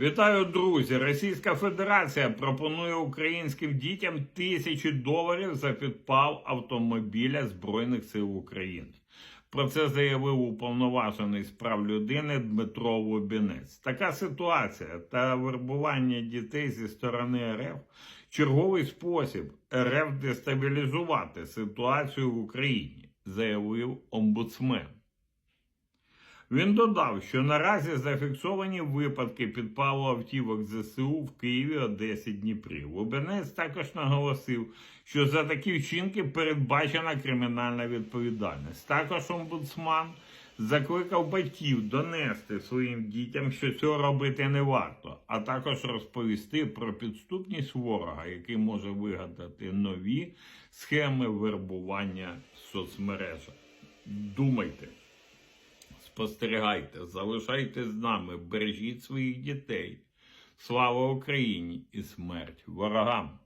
Вітаю, друзі! Російська Федерація пропонує українським дітям тисячі доларів за підпал автомобіля Збройних сил України. Про це заявив уповноважений з прав людини Дмитро Лубінець. Така ситуація та вербування дітей зі сторони РФ черговий спосіб РФ дестабілізувати ситуацію в Україні, заявив омбудсмен. Він додав, що наразі зафіксовані випадки підпалу автівок ЗСУ в Києві, Одесі, Дніпрі. Лубенець також наголосив, що за такі вчинки передбачена кримінальна відповідальність. Також омбудсман закликав батьків донести своїм дітям, що цього робити не варто, а також розповісти про підступність ворога, який може вигадати нові схеми вербування в соцмережах. Думайте. Спостерігайте, залишайтесь з нами, бережіть своїх дітей. Слава Україні і смерть ворогам!